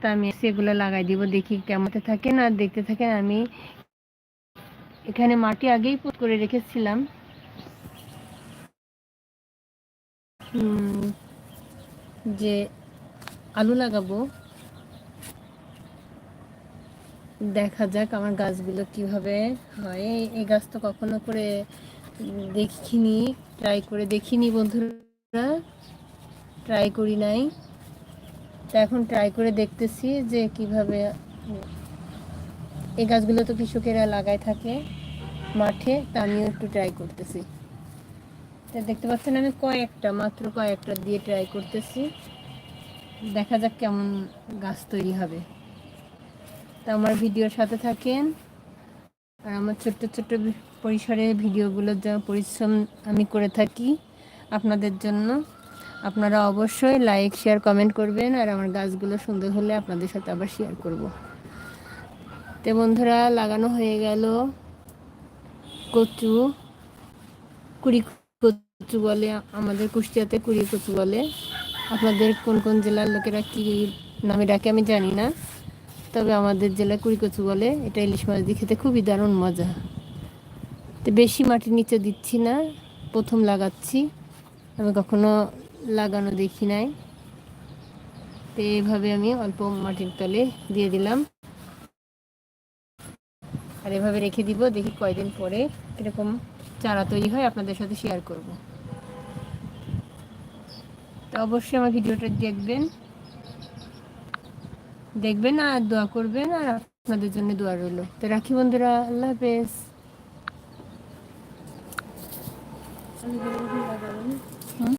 তা আমি সেগুলো লাগাই দিব, দেখি কেমন থাকে। না, দেখতে থাকেন আমি এখানে মাটি আগেই পুত করে রেখেছিলাম। যে আলু লাগাবো। দেখা যাক আমার গাছগুলো কীভাবে হয়। এই গাছ তো কখনো করে দেখিনি, ট্রাই করে দেখিনি বন্ধুরা। ট্রাই করি নাই। তা এখন ট্রাই করে দেখতেছি যে কীভাবে এই গাছগুলো তো কৃষকেরা লাগায় থাকে মাঠে, তা আমিও একটু ট্রাই করতেছি। তা দেখতে পাচ্ছেন আমি কয়েকটা, মাত্র কয়েকটা দিয়ে ট্রাই করতেছি। দেখা যাক কেমন গাছ তৈরি হবে। তা আমার ভিডিওর সাথে থাকেন। আর আমার ছোট্ট ছোট্ট পরিসরে ভিডিওগুলোর যা পরিশ্রম আমি করে থাকি আপনাদের জন্য। আপনারা অবশ্যই লাইক শেয়ার কমেন্ট করবেন আর আমার গাছগুলো সুন্দর হলে আপনাদের সাথে আবার শেয়ার করব। তো বন্ধুরা, লাগানো হয়ে গেল কচু। কুড়ি কচু বলে, আমাদের কুষ্টিয়াতে কুড়ি কচু বলে। আপনাদের কোন কোন জেলার লোকেরা কী নামে ডাকে আমি জানি না। তবে আমাদের জেলায় কুড়ি কচু বলে, এটা ইলিশ মাছ দিয়ে খেতে খুবই দারুণ মজা। তো বেশি মাটির নিচে দিচ্ছি না, প্রথম লাগাচ্ছি। আমি কখনো লাগানো দেখি নাই। তো এভাবে আমি অল্প মাটির তলে দিয়ে দিলাম। আর এভাবে রেখে দিব, দেখি কয়দিন পরে এরকম চারা তৈরি হয়, আপনাদের সাথে শেয়ার করব। তো অবশ্যই আমার ভিডিওটা দেখবেন। দেখবেন আর দোয়া করবেন, আর আপনাদের জন্য দোয়া রইল। তো রাখি বন্ধুরা, আল্লাহ হাফেজ।